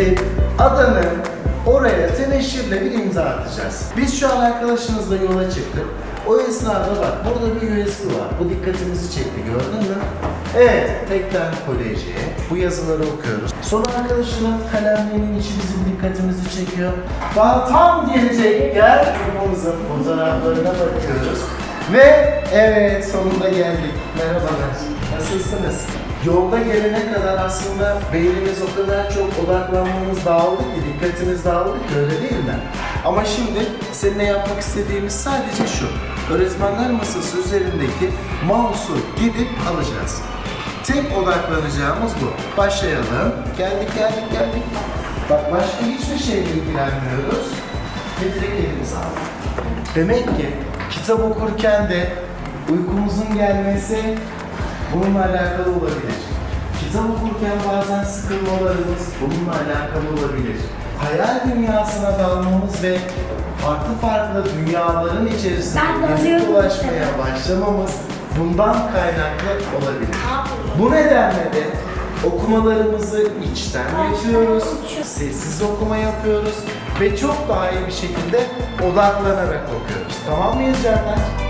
gidip adanın oraya teneşirle bir imza atacağız. Biz şu an arkadaşınızla yola çıktık. O esnada bak burada bir USB var. Bu dikkatimizi çekti gördün mü? Evet, tekten kolejiye. Bu yazıları okuyoruz. Sonra arkadaşının kalemlerinin içi bizim dikkatimizi çekiyor. Daha tam gelecek yer grubumuzun fotoğraflarına bakıyoruz. Ve evet sonunda geldik. Merhabalar. Nasılsınız? Yolda gelene kadar aslında beynimiz o kadar çok odaklanmış odaklanmamız dağıldı ki, dikkatimiz dağıldı ki öyle değil mi? Ama şimdi seninle yapmak istediğimiz sadece şu. Öğretmenler masası üzerindeki mouse'u gidip alacağız. Tek odaklanacağımız bu. Başlayalım. Geldik geldik geldik. Bak başka hiçbir şeyle ilgilenmiyoruz. Ve direkt elimize aldık. Demek ki kitap okurken de uykumuzun gelmesi bununla alakalı olabilir. Kitap okurken bazen sıkılmalarımız bununla alakalı olabilir. Hayal dünyasına dalmamız ve farklı farklı dünyaların içerisinde gezip dolaşmaya başlamamız bundan kaynaklı olabilir. Bu nedenle de okumalarımızı içten yapıyoruz, sessiz okuma yapıyoruz ve çok daha iyi bir şekilde odaklanarak okuyoruz. Tamam mıyız canlar?